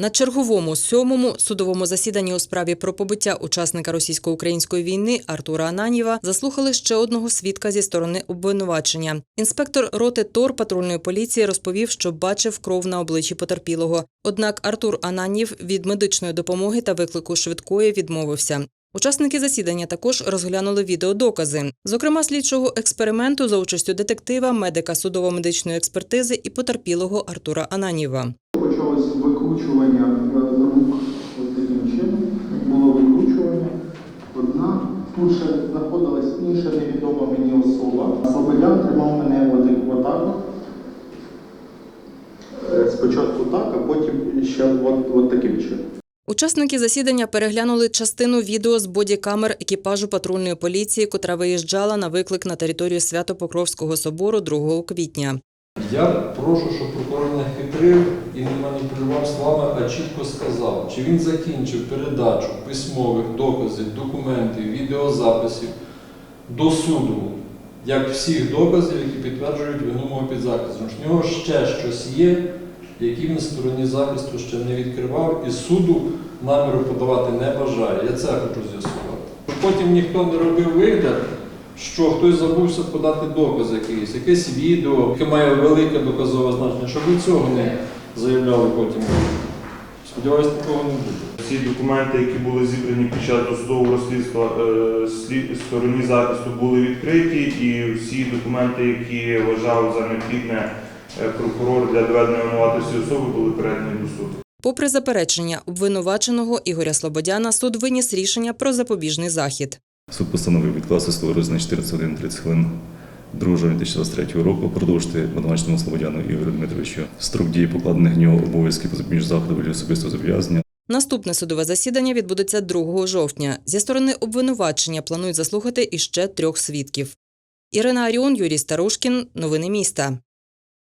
На черговому сьомому судовому засіданні у справі про побиття учасника російсько-української війни Артура Ананєва заслухали ще одного свідка зі сторони обвинувачення. Інспектор роти ТОР патрульної поліції розповів, що бачив кров на обличчі потерпілого. Однак Артур Ананєв від медичної допомоги та виклику швидкої відмовився. Учасники засідання також розглянули відеодокази, зокрема слідчого експерименту за участю детектива, медика судово-медичної експертизи і потерпілого Артура Ананєва. Викручування рук ось таким чином. Було викручування. Одна. Тут знаходилась інша невідома мені особа. Слободян тримав мене отак. от. Е, Спочатку так, а потім ще от, от таким чином. Учасники засідання переглянули частину відео з бодікамер екіпажу патрульної поліції, котра виїжджала на виклик на територію Свято-Покровського собору 2 квітня. Я прошу, щоб прокурор не хитрив і не маніпулював словами, а чітко сказав, чи він закінчив передачу письмових доказів, документів, відеозаписів до суду, як всіх доказів, які підтверджують вину мого підзахисту. В нього ще щось є, які він стороні захисту ще не відкривав, і суду наміру подавати не бажає. Я це хочу з'ясувати. Потім ніхто не робив вигляд, що хтось забувся подати доказ якийсь, якесь відео, яке має велике доказове значення, щоб ви цього не заявляли потім. Сподіваюсь, такого не буде. Всі документи, які були зібрані під час досудового розслідства е, стороні захисту, були відкриті, і всі документи, які вважав за необхідне е, прокурор для доведення винуватості особи, були передані до суду. Попри заперечення обвинуваченого Ігоря Слободяна, суд виніс рішення про запобіжний захід. Суд постановив відкласти слово на 14 годин 30 хвилин 2 жовтня 2023 року, продовжити обвинуваченому Слободяну Ігорю Дмитровичу строк дії покладених в нього обов'язків позапобіжних заходів для особистого зобов'язання Наступне судове засідання відбудеться 2 жовтня. Зі сторони обвинувачення планують заслухати іще трьох свідків. Ірина Аріон, Юрій Старушкін. Новини міста.